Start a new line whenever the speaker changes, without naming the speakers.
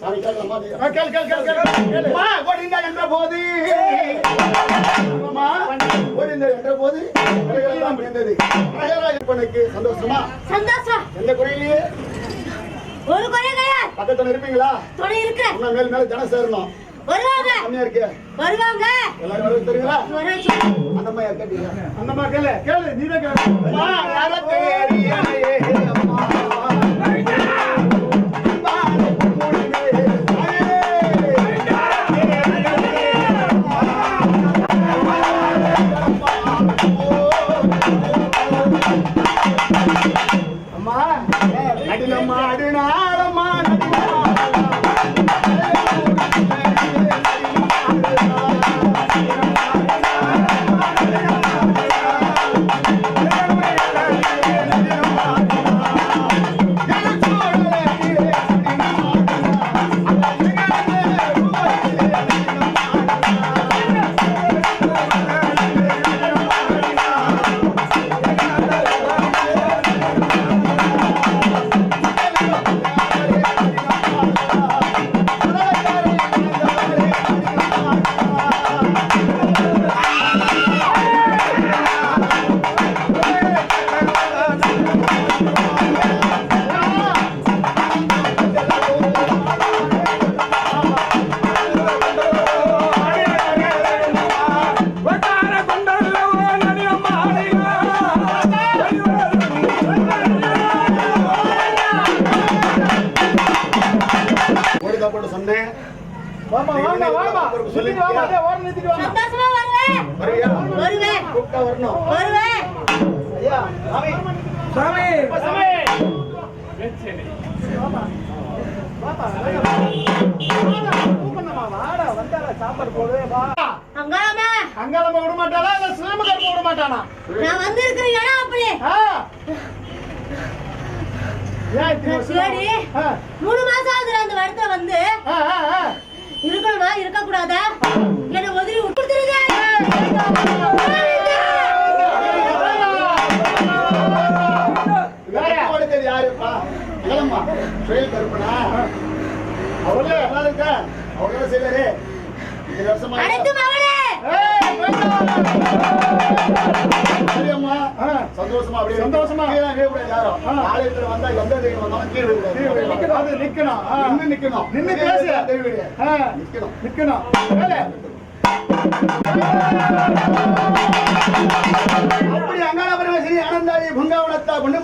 சாமி கேட்கலாமா? ஆ, கேளு, கேளு, என்ற போது. என்ற போது சந்தோஷமா?
சந்தோஷம்.
எந்த குறையிலேயே?
ஒரு குறை கிடையாது.
பக்கத்துல இருப்பீங்களா?
துணை இருக்கு.
இன்னும் மேல் மேல ஜனம் சேரணும்.
வருவாங்க.
கம்மியா இருக்கு.
வருவாங்க.
எல்லாரும் தெரியுங்களா. அந்த அம்மா யார் கேட்டீங்களா அந்த அம்மா கேளு. கேளு. நீ தான் கேளு மாடுனா வாமா வாமா வாமா. சொல்லி
சந்தோஷமா வருவேன் வருவேன்
கூப்பிட்டா வரணும்.
வருவேன்
ஐயா சாமி. சாமி.
அங்காளம்மா.
அங்காளம்மா விட மாட்டாளா? இல்ல சிலம்பகர்மா விட மாட்டானா?
நான் வந்து இருக்கிற இடம் மூணு மாசம் ஆகுது அந்த வருத்த வந்து. இருக்கணுமா இருக்க கூடாதா என்ன உதவி கொடுத்துருங்க?
அகலம்மா, சுயல் கருப்பனா? அவர்ல நல்லா இருக்கா? என்ன செய்வாரு? இத்தனை வருஷமா சந்தோஷமா அப்படியே
சந்தோஷமா.
யாரும். ஆலயத்துல வந்தா எந்த தெய்வம் வந்தாலும் கீழே.
நிக்கணும், அது நிக்கணும்.
நின்னு நிக்கணும்.
நின்னு பேசு.
தெய்வம் நிக்கணும்.
நிக்கணும்.